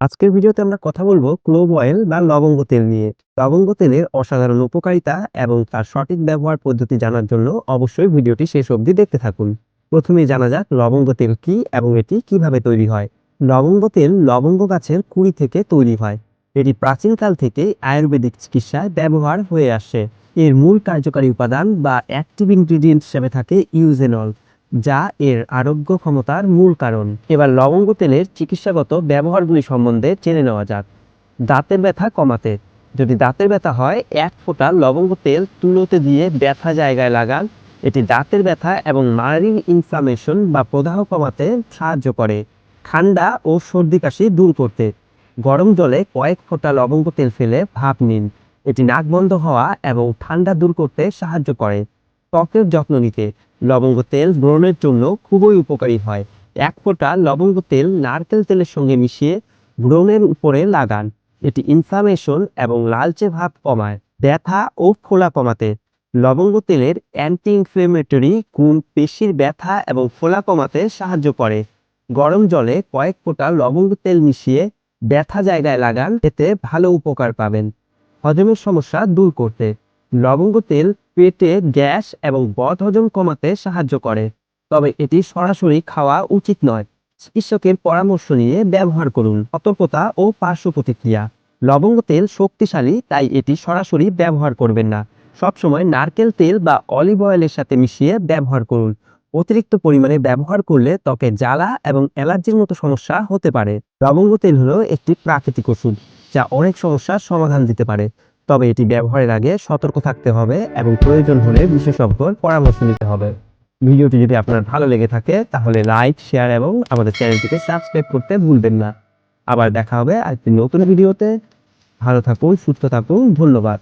আজকের ভিডিওতে আমরা কথা বলব ক্লোভ অয়েল বা লবঙ্গ তেল নিয়ে। লবঙ্গ তেলের অসাধারণ উপকারিতা এবং তার সঠিক ব্যবহার পদ্ধতি জানার জন্য অবশ্যই ভিডিওটি শেষ অবধি দেখতে থাকুন। প্রথমেই জানা যাক লবঙ্গ তেল কি এবং এটি কীভাবে তৈরি হয়। লবঙ্গ তেল লবঙ্গ গাছের কুড়ি থেকে তৈরি হয়। এটি প্রাচীনকাল থেকে আয়ুর্বেদিক চিকিৎসায় ব্যবহার হয়ে আসছে এর মূল কার্যকারী উপাদান বা অ্যাক্টিভ ইনগ্রিডিয়েন্ট হিসেবে থাকে ইউজেনল। যা এর আরোগ্য ক্ষমতার মূল কারণ। এবার লবঙ্গ তেলের চিকিৎসাগত ব্যবহারগুলি সম্বন্ধে জেনে নেওয়া যাক। দাঁতের ব্যথা কমাতে। যদি দাঁতের ব্যথা হয়, এক ফোঁটা লবঙ্গ তেল তুলোতে দিয়ে ব্যথা জায়গায় লাগান। এটি দাঁতের ব্যথা এবং মারিং ইনফ্লামেশন বা প্রদাহ কমাতে সাহায্য করে। ঠান্ডা ও সর্দি কাশি দূর করতে। গরম জলে কয়েক ফোঁটা লবঙ্গ তেল ফেলে ভাপ নিন। এটি নাক বন্ধ হওয়া এবং ঠান্ডা দূর করতে সাহায্য করে। ত্বকের যত্ন নিতে। লবঙ্গ তেল ব্রণের জন্য খুবই উপকারী হয়। এক ফোঁটা লবঙ্গ তেল নারকেল তেলের সঙ্গে মিশিয়ে ব্রণের উপরে লাগান। এটি ইনফ্লামেশন এবং লালচে ভাব কমায়, ব্যথা ও ফোলা কমাতে। লবঙ্গ তেলের অ্যান্টি ইনফ্লেমেটরি গুণ পেশির ব্যথা এবং ফোলা কমাতে সাহায্য করে। গরম জলে কয়েক ফোঁটা লবঙ্গ তেল মিশিয়ে ব্যথা জায়গায় লাগান, এতে ভালো উপকার পাবেন। হজমের সমস্যা দূর করতে। লবঙ্গ তেল পেটে গ্যাস এবং বদহজম কমাতে সাহায্য করে, তবে এটি সরাসরি খাওয়া উচিত নয়। চিকিৎসকের পরামর্শ নিয়ে ব্যবহার করুন সতর্কতা ও পার্শ্ব প্রতিক্রিয়া। লবঙ্গ তেল শক্তিশালী, তাই এটি সরাসরি ব্যবহার করবেন না। সবসময় নারকেল তেল বা অলিভ অয়েলের সাথে মিশিয়ে ব্যবহার করুন। অতিরিক্ত পরিমাণে ব্যবহার করলে ত্বকে জ্বালা এবং অ্যালার্জির মতো সমস্যা হতে পারে। লবঙ্গ তেল হলো একটি প্রাকৃতিক ওষুধ, যা অনেক সমস্যার সমাধান দিতে পারে। তবে এটি ব্যবহারের আগে সতর্ক থাকতে হবে এবং প্রয়োজন হলে বিশেষজ্ঞর পরামর্শ নিতে হবে। ভিডিওটি যদি আপনার ভালো লেগে থাকে, তাহলে লাইক শেয়ার এবং আমাদের চ্যানেলটিকে সাবস্ক্রাইব করতে ভুলবেন না। আবার দেখা হবে আরেকটি নতুন ভিডিওতে। ভালো থাকুন, সুস্থ থাকুন, ধন্যবাদ।